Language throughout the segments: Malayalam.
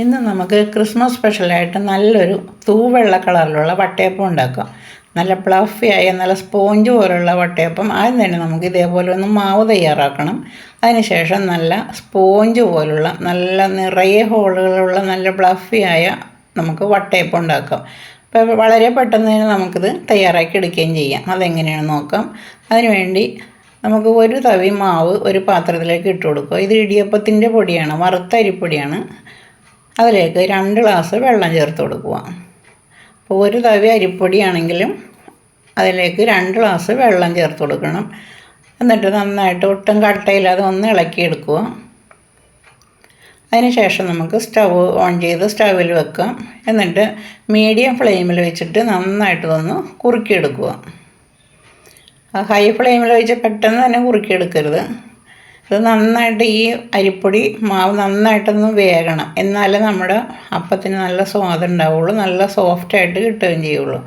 ഇന്ന് നമുക്ക് ക്രിസ്മസ് സ്പെഷ്യലായിട്ട് നല്ലൊരു തൂവെള്ള കളറിലുള്ള വട്ടയപ്പം ഉണ്ടാക്കാം. നല്ല പ്ലഫി ആയ നല്ല സ്പോഞ്ച് പോലുള്ള വട്ടയപ്പം. ആദ്യം തന്നെ നമുക്ക് ഇതേപോലെ ഒന്ന് മാവ് തയ്യാറാക്കണം. അതിനുശേഷം നല്ല സ്പോഞ്ച് പോലുള്ള നല്ല നിറയെ ഹോളുകളുള്ള നല്ല പ്ലഫി ആയ നമുക്ക് വട്ടയപ്പം ഉണ്ടാക്കാം. അപ്പോൾ വളരെ പെട്ടെന്ന് തന്നെ നമുക്കിത് തയ്യാറാക്കി എടുക്കുകയും ചെയ്യാം. അതെങ്ങനെയാണെന്ന് നോക്കാം. അതിനുവേണ്ടി നമുക്ക് ഒരു തവി മാവ് ഒരു പാത്രത്തിലേക്ക് ഇട്ട് കൊടുക്കുക. ഇത് ഇടിയപ്പത്തിന്റെ പൊടിയാണ് വറുത്ത അരിപ്പൊടിയാണ്. അതിലേക്ക് രണ്ട് ഗ്ലാസ് വെള്ളം ചേർത്ത് കൊടുക്കുക. അപ്പോൾ ഒരു തവി അരിപ്പൊടിയാണെങ്കിലും അതിലേക്ക് രണ്ട് ഗ്ലാസ് വെള്ളം ചേർത്ത് കൊടുക്കണം. എന്നിട്ട് നന്നായിട്ട് ഒട്ടും കട്ടയില്ലാതെ ഒന്ന് ഇളക്കിയെടുക്കുക അതിനുശേഷം നമുക്ക് സ്റ്റവ് ഓൺ ചെയ്ത് സ്റ്റവിൽ വെക്കാം. എന്നിട്ട് മീഡിയം ഫ്ലെയിമിൽ വെച്ചിട്ട് നന്നായിട്ട് ഇതൊന്ന് കുറുക്കിയെടുക്കുക ഹൈ ഫ്ലെയിമിൽ വെച്ച് പെട്ടെന്ന് തന്നെ കുറുക്കിയെടുക്കരുത് ഇത് നന്നായിട്ട് ഈ അരിപ്പൊടി മാവ് നന്നായിട്ടൊന്ന് വേകണം. എന്നാലേ നമ്മുടെ അപ്പത്തിന് നല്ല സ്വാദുണ്ടാവുള്ളൂ നല്ല സോഫ്റ്റായിട്ട് കിട്ടുകയും ചെയ്യുള്ളൂ.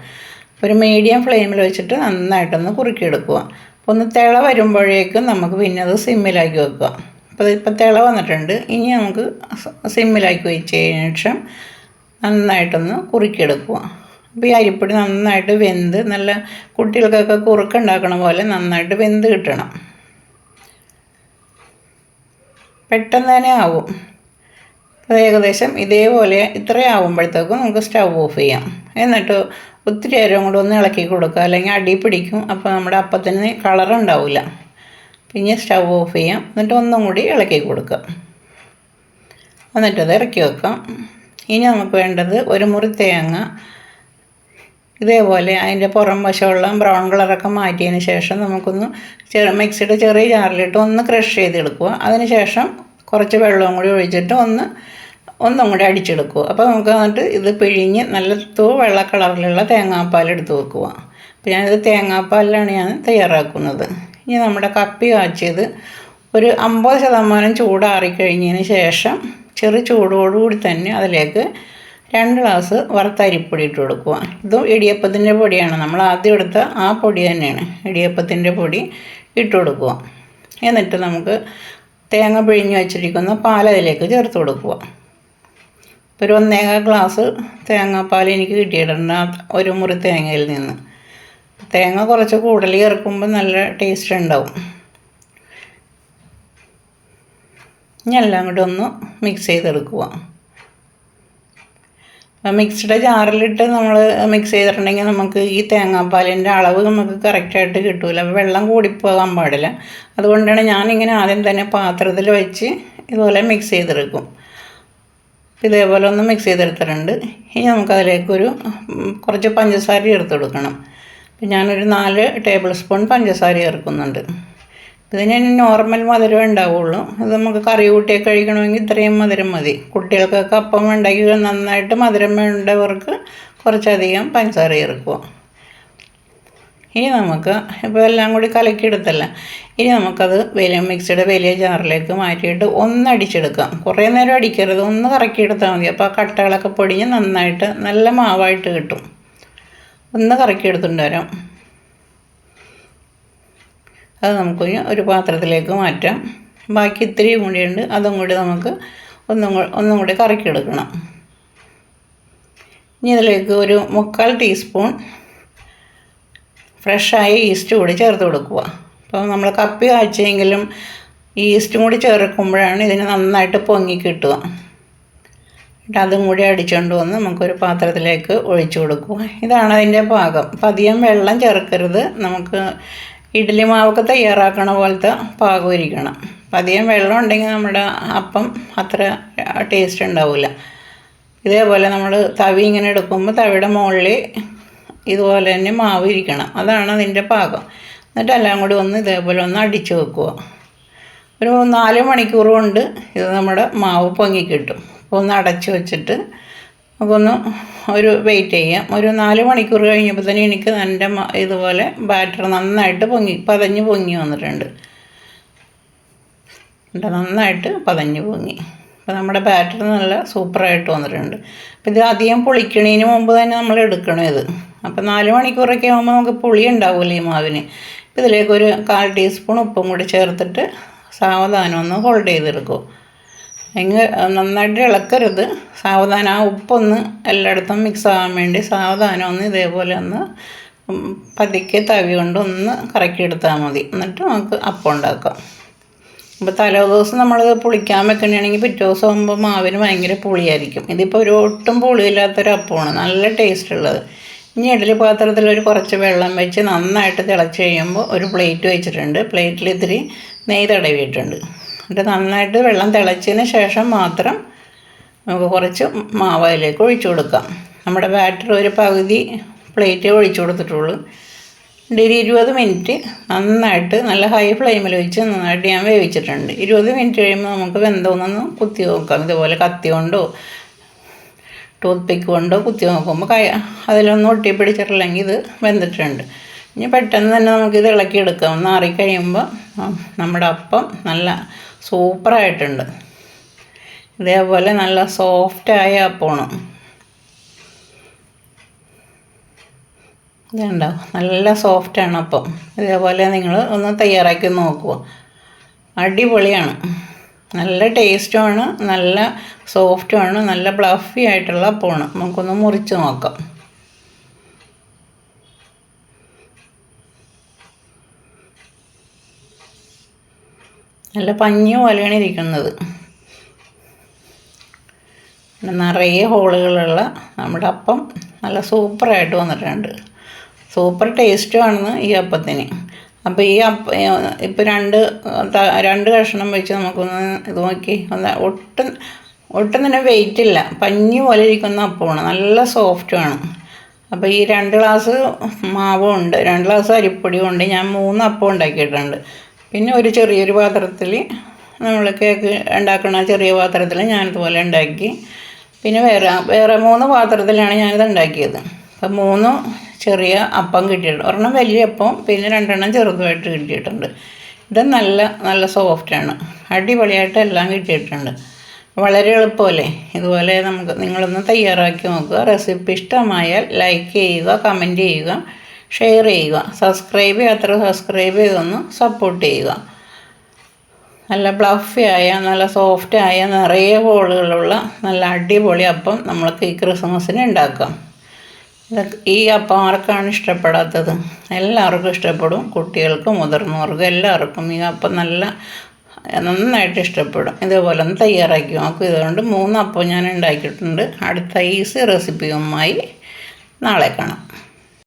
അപ്പോൾ ഒരു മീഡിയം ഫ്ലെയിമിൽ വെച്ചിട്ട് നന്നായിട്ടൊന്ന് കുറുക്കിയെടുക്കുക. അപ്പോൾ ഒന്ന് തിള വരുമ്പോഴേക്കും നമുക്ക് പിന്നെ അത് സിമ്മിലാക്കി വെക്കുക. അപ്പോൾ ഇപ്പോൾ തിള വന്നിട്ടുണ്ട്. ഇനി നമുക്ക് സിമ്മിലാക്കി വെച്ചതിന് ശേഷം നന്നായിട്ടൊന്ന് കുറുക്കിയെടുക്കുക. അപ്പോൾ ഈ അരിപ്പൊടി നന്നായിട്ട് വെന്ത് നല്ല കുട്ടികൾക്കൊക്കെ കുറുക്കുണ്ടാക്കണ പോലെ നന്നായിട്ട് വെന്ത് കിട്ടണം. പെട്ടെന്ന് തന്നെ ആവും. അപ്പോൾ ഏകദേശം ഇതേപോലെ ഇത്രയും ആവുമ്പോഴത്തേക്കും നമുക്ക് സ്റ്റവ് ഓഫ് ചെയ്യാം. എന്നിട്ട് ഒത്തിരി നേരം കൂടെ ഒന്ന് ഇളക്കി കൊടുക്കുക. അല്ലെങ്കിൽ അടി പിടിക്കും. അപ്പോൾ നമ്മുടെ അപ്പത്തിന് കളർ ഉണ്ടാവില്ല. പിന്നെ സ്റ്റവ് ഓഫ് ചെയ്യാം. എന്നിട്ട് ഒന്നും കൂടി ഇളക്കി കൊടുക്കുക. എന്നിട്ടത് ഇറക്കി വെക്കാം. ഇനി നമുക്ക് വേണ്ടത് ഒരു മുറി തേങ്ങ ഇതേപോലെ അതിന്റെ പുറം വശമുള്ള ബ്രൗൺ കളറൊക്കെ മാറ്റിയതിന് ശേഷം നമുക്കൊന്ന് ചെറു മിക്സിയുടെ ചെറിയ ജാറിലിട്ട് ഒന്ന് ക്രഷ് ചെയ്തെടുക്കുക. അതിന് ശേഷം കുറച്ച് വെള്ളവും കൂടി ഒഴിച്ചിട്ട് ഒന്ന് ഒന്നും കൂടി അടിച്ചെടുക്കുക. അപ്പോൾ നമുക്ക് എന്നിട്ട് ഇത് പിഴിഞ്ഞ് നല്ല തൂ വെള്ള കളറിലുള്ള തേങ്ങാപ്പാൽ എടുത്ത് വെക്കുക. അപ്പോൾ ഞാനിത് തേങ്ങാപ്പാലിലാണ് ഞാൻ തയ്യാറാക്കുന്നത്. ഇനി നമ്മുടെ കപ്പി കാച്ചിയത് ഒരു അമ്പത് ശതമാനം ചൂടാറിക്കഴിഞ്ഞതിന് ശേഷം ചെറു ചൂടോടുകൂടി തന്നെ അതിലേക്ക് രണ്ട് ഗ്ലാസ് വറുത്ത അരിപ്പൊടി ഇട്ട് കൊടുക്കുക. ഇതും ഇടിയപ്പത്തിന്റെ പൊടിയാണ്. നമ്മൾ ആദ്യം എടുത്ത ആ പൊടി തന്നെയാണ് ഇടിയപ്പത്തിന്റെ പൊടി ഇട്ട് കൊടുക്കുക. എന്നിട്ട് നമുക്ക് തേങ്ങ പിഴിഞ്ഞ് വെച്ചിരിക്കുന്ന പാൽ അതിലേക്ക് ചേർത്ത് കൊടുക്കുക. ഒരു ഒന്നേകാൽ ഗ്ലാസ് തേങ്ങാപ്പാൽ എനിക്ക് കിട്ടിയിട്ടുണ്ട്. ഒരു മുറി തേങ്ങയിൽ നിന്ന്. തേങ്ങ കുറച്ച് കൂടുതൽ ചേർക്കുമ്പോൾ നല്ല ടേസ്റ്റ് ഉണ്ടാവും. ഇനി എല്ലാം കൂടി ഒന്ന് മിക്സ് ചെയ്തെടുക്കുക. മിക്സ്ഡ് ജാറിലിട്ട് നമ്മൾ മിക്സ് ചെയ്തിട്ടുണ്ടെങ്കിൽ നമുക്ക് ഈ തേങ്ങാപ്പാലിന്റെ അളവ് നമുക്ക് കറക്റ്റായിട്ട് കിട്ടില്ല വെള്ളം കൂടിപ്പോകാൻ പാടില്ല. അതുകൊണ്ടാണ് ഞാനിങ്ങനെ ആദ്യം തന്നെ പാത്രത്തിൽ വെച്ച് ഇതുപോലെ മിക്സ് ചെയ്തെടുക്കും. ഇതേപോലെ ഒന്ന് മിക്സ് ചെയ്തെടുത്തിട്ടുണ്ട്. ഇനി നമുക്കതിലേക്കൊരു കുറച്ച് പഞ്ചസാര ചേർത്ത് കൊടുക്കണം ഞാനൊരു നാല് ടേബിൾ സ്പൂൺ പഞ്ചസാര ചേർക്കുന്നുണ്ട്. ഇതിന് നോർമൽ മധുരം ഉണ്ടാവുള്ളൂ. ഇത് നമുക്ക് കറി കൂട്ടിയൊക്കെ കഴിക്കണമെങ്കിൽ ഇത്രയും മധുരം മതി. കുട്ടികൾക്കൊക്കെ അപ്പം ഉണ്ടാക്കി നന്നായിട്ട് മധുരം വേണ്ടവർക്ക് കുറച്ചധികം പഞ്ചസാര ചേർക്കുക. ഇനി നമുക്ക് ഇപ്പോൾ എല്ലാം കൂടി കലക്കിയെടുത്തല്ല. ഇനി നമുക്കത് വലിയ മിക്സിയുടെ വലിയ ജാറിലേക്ക് മാറ്റിയിട്ട് ഒന്ന് അടിച്ചെടുക്കാം. കുറേ നേരം അടിക്കരുത്. ഒന്ന് കറക്കിയെടുത്താൽ മതി. അപ്പോൾ ആ കട്ടകളൊക്കെ പൊടിഞ്ഞ് നന്നായിട്ട് നല്ല മാവായിട്ട് കിട്ടും. ഒന്ന് കറക്കിയെടുത്തുകൊണ്ട് വരാം. അത് നമുക്ക് ഒരു പാത്രത്തിലേക്ക് മാറ്റാം. ബാക്കി ഇത്തിരിയും കൂടിയുണ്ട്. അതും കൂടി നമുക്ക് ഒന്നും ഒന്നും കൂടി കറക്കിയെടുക്കണം ഇനി ഇതിലേക്ക് ഒരു മുക്കാൽ ടീസ്പൂൺ ഫ്രഷായ ഈസ്റ്റ് കൂടി ചേർത്ത് കൊടുക്കുക. അപ്പോൾ നമ്മൾ കപ്പി കാച്ചെങ്കിലും ഈസ്റ്റും കൂടി ചേർക്കുമ്പോഴാണ് ഇതിന് നന്നായിട്ട് പൊങ്ങി കിട്ടുക. എന്നിട്ട് അതും കൂടി അടിച്ചുകൊണ്ട് വന്ന് നമുക്കൊരു പാത്രത്തിലേക്ക് ഒഴിച്ചു കൊടുക്കുക. ഇതാണ് അതിന്റെ പാകം. അപ്പം അധികം വെള്ളം ചേർക്കരുത്. നമുക്ക് ഇഡ്ഡലി മാവൊക്കെ തയ്യാറാക്കണ പോലത്തെ പാകം ഇരിക്കണം. അപ്പം അധികം വെള്ളം ഉണ്ടെങ്കിൽ നമ്മുടെ അപ്പം അത്ര ടേസ്റ്റ് ഉണ്ടാവില്ല. ഇതേപോലെ നമ്മൾ തവി ഇങ്ങനെ എടുക്കുമ്പോൾ തവിയുടെ മുകളിൽ ഇതുപോലെ തന്നെ മാവ് ഇരിക്കണം. അതാണ് അതിന്റെ പാകം. എന്നിട്ട് എല്ലാം കൂടി ഒന്ന് ഇതേപോലെ ഒന്ന് അടിച്ചു വെക്കുക. ഒരു നാല് മണിക്കൂർ കൊണ്ട് ഇത് നമ്മുടെ മാവ് പൊങ്ങിക്കിട്ടും അപ്പോൾ ഒന്ന് അടച്ചു വെച്ചിട്ട് നമുക്കൊന്ന് ഒരു വെയിറ്റ് ചെയ്യാം. ഒരു നാല് മണിക്കൂർ കഴിഞ്ഞപ്പോൾ തന്നെ എനിക്ക് എന്റെ ഇതുപോലെ ബാറ്റർ നന്നായിട്ട് പൊങ്ങി പതഞ്ഞ് പൊങ്ങി വന്നിട്ടുണ്ട്. നന്നായിട്ട് പതഞ്ഞ് പൊങ്ങി. അപ്പോൾ നമ്മുടെ ബാറ്റർ നല്ല സൂപ്പറായിട്ട് വന്നിട്ടുണ്ട്. അപ്പോൾ ഇത് അധികം പൊളിക്കണതിന് മുമ്പ് തന്നെ നമ്മൾ എടുക്കണം ഇത്? അപ്പോൾ നാല് മണിക്കൂറൊക്കെ ആകുമ്പോൾ നമുക്ക് പുളി ഉണ്ടാവില്ല ഈ മാവിന്? ഇതിലേക്ക് ഒരു കാൽ ടീസ്പൂൺ ഉപ്പും കൂടി ചേർത്തിട്ട് സാവധാനം ഒന്ന് ഹോൾഡ് ചെയ്തെടുക്കും. എങ്ങ് നന്നായിട്ട് ഇളക്കരുത്. സാവധാനം ആ ഉപ്പൊന്ന് എല്ലായിടത്തും മിക്സ് ആകാൻ വേണ്ടി സാവധാനം ഒന്ന് ഇതേപോലെ ഒന്ന് പതുക്കെ തവി കൊണ്ട് ഒന്ന് കറക്കി എടുത്താൽ മതി. എന്നിട്ട് നമുക്ക് അപ്പം ഉണ്ടാക്കാം. അപ്പോൾ തലേ ദിവസം നമ്മൾ പുളിക്കാൻ വെക്കണമെങ്കിൽ പിറ്റേ ദിവസം ആകുമ്പോൾ മാവിന് ഭയങ്കര പുളിയായിരിക്കും. ഇതിപ്പോൾ ഒരു ഒട്ടും പുളിയില്ലാത്തൊരു അപ്പമാണ്. നല്ല ടേസ്റ്റ് ഉള്ളത്. ഇനി ഇഡലി പാത്രത്തിൽ ഒരു കുറച്ച് വെള്ളം വെച്ച് നന്നായിട്ട് തിളച്ച് കഴിയുമ്പോൾ ഒരു പ്ലേറ്റ് വെച്ചിട്ടുണ്ട്. പ്ലേറ്റിൽ ഇത്തിരി നെയ്യ് തടവിയിട്ടുണ്ട്. എന്നിട്ട് നന്നായിട്ട് വെള്ളം തിളച്ചതിന് ശേഷം മാത്രം നമുക്ക് കുറച്ച് മാവ് അതിലേക്ക് ഒഴിച്ചു കൊടുക്കാം. നമ്മുടെ ബാറ്റർ ഒരു പകുതി പ്ലേറ്റ് ഒഴിച്ചു കൊടുത്തിട്ടുള്ളൂ. ഒരു ഇരുപത് മിനിറ്റ് നന്നായിട്ട് നല്ല ഹൈ ഫ്ലെയിമിൽ വെച്ച് നന്നായിട്ട് ഞാൻ വേവിച്ചിട്ടുണ്ട്. ഇരുപത് മിനിറ്റ് കഴിയുമ്പോൾ നമുക്ക് വെന്തോന്നൊന്ന് കുത്തി നോക്കാം. ഇതുപോലെ കത്തി കൊണ്ടോ ടൂത്ത് പിക്ക് കൊണ്ടോ കുത്തി നോക്കുമ്പോൾ കൈ അതിലൊന്നും ഒട്ടിപ്പിടിച്ചിട്ടില്ലെങ്കിൽ ഇത് വെന്തിട്ടുണ്ട്. ഇനി പെട്ടെന്ന് തന്നെ നമുക്കിത് ഇളക്കിയെടുക്കാം. ഒന്ന് ആറിക്കഴിയുമ്പോൾ നമ്മുടെ അപ്പം നല്ല സൂപ്പറായിട്ടുണ്ട്. ഇതേപോലെ നല്ല സോഫ്റ്റായ അപ്പമാണ് ഇതുണ്ടോ? നല്ല സോഫ്റ്റാണ് അപ്പം. ഇതേപോലെ നിങ്ങൾ ഒന്ന് തയ്യാറാക്കി നോക്കുക അടിപൊളിയാണ്. നല്ല ടേസ്റ്റുമാണ് നല്ല സോഫ്റ്റുമാണ് നല്ല ബ്ലഫി ആയിട്ടുള്ള അപ്പമാണ് നമുക്കൊന്ന് മുറിച്ച് നോക്കാം. നല്ല പഞ്ഞ പോലെയാണ് ഇരിക്കുന്നത്. നിറയെ ഹോളുകളുള്ള നമ്മുടെ അപ്പം നല്ല സൂപ്പറായിട്ട് വന്നിട്ടുണ്ട്. സൂപ്പർ ടേസ്റ്റുമാണെന്ന് ഈ അപ്പത്തിന്. അപ്പോൾ ഈ അപ്പ ഇപ്പോൾ രണ്ട് രണ്ട് കഷ്ണം വെച്ച് നമുക്കൊന്ന് ഇത് നോക്കി ഒന്ന് ഒട്ടും ഒട്ടും തന്നെ വെയിറ്റ് ഇല്ല. പഞ്ഞി പോലെ ഇരിക്കുന്ന അപ്പമാണ്. നല്ല സോഫ്റ്റുമാണ് അപ്പോൾ ഈ രണ്ട് ഗ്ലാസ് മാവും ഉണ്ട്. രണ്ട് ഗ്ലാസ് അരിപ്പൊടിയും ഉണ്ട്. ഞാൻ മൂന്ന് അപ്പം ഉണ്ടാക്കിയിട്ടുണ്ട്. പിന്നെ ഒരു ചെറിയൊരു പാത്രത്തിൽ നമ്മൾ കേക്ക് ഉണ്ടാക്കുന്ന ചെറിയ പാത്രത്തിൽ ഞാനിതുപോലെ ഉണ്ടാക്കി. പിന്നെ വേറെ വേറെ മൂന്ന് പാത്രത്തിലാണ് ഞാനിത് ഉണ്ടാക്കിയത്. അപ്പം മൂന്ന് ചെറിയ അപ്പം കിട്ടിയിട്ടുണ്ട്. ഒരെണ്ണം വലിയ അപ്പം പിന്നെ രണ്ടെണ്ണം ചെറുതുമായിട്ട് കിട്ടിയിട്ടുണ്ട്. ഇത് നല്ല നല്ല സോഫ്റ്റാണ് അടിപൊളിയായിട്ട് എല്ലാം കിട്ടിയിട്ടുണ്ട്. വളരെ എളുപ്പമല്ലേ? ഇതുപോലെ നമുക്ക് നിങ്ങളൊന്ന് തയ്യാറാക്കി നോക്കുക. റെസിപ്പി ഇഷ്ടമായാൽ ലൈക്ക് ചെയ്യുക കമന്റ് ചെയ്യുക. ഷെയർ ചെയ്യുക. സബ്സ്ക്രൈബ് ചെയ്യാത്ര സബ്സ്ക്രൈബ് ചെയ്തൊന്ന് സപ്പോർട്ട് ചെയ്യുക. നല്ല ഫ്ലഫി ആയ നല്ല സോഫ്റ്റ് ആയ നിറയെ ഹോളുകളുള്ള നല്ല അടിപൊളി അപ്പം നമ്മൾക്ക് ഈ ക്രിസ്മസിന് ഉണ്ടാക്കാം. ഈ അപ്പം ആർക്കാണ് ഇഷ്ടപ്പെടാത്തത്? എല്ലാവർക്കും ഇഷ്ടപ്പെടും. കുട്ടികൾക്കും മുതിർന്നവർക്കും എല്ലാവർക്കും ഈ അപ്പം നല്ല നന്നായിട്ട് ഇഷ്ടപ്പെടും. ഇതേപോലെ ഒന്ന് തയ്യാറാക്കി നോക്കും. ഇതുകൊണ്ട് മൂന്ന് അപ്പം ഞാൻ ഉണ്ടാക്കിയിട്ടുണ്ട്. അടുത്ത ഈസി റെസിപ്പിയുമായി നാളെ കാണാം.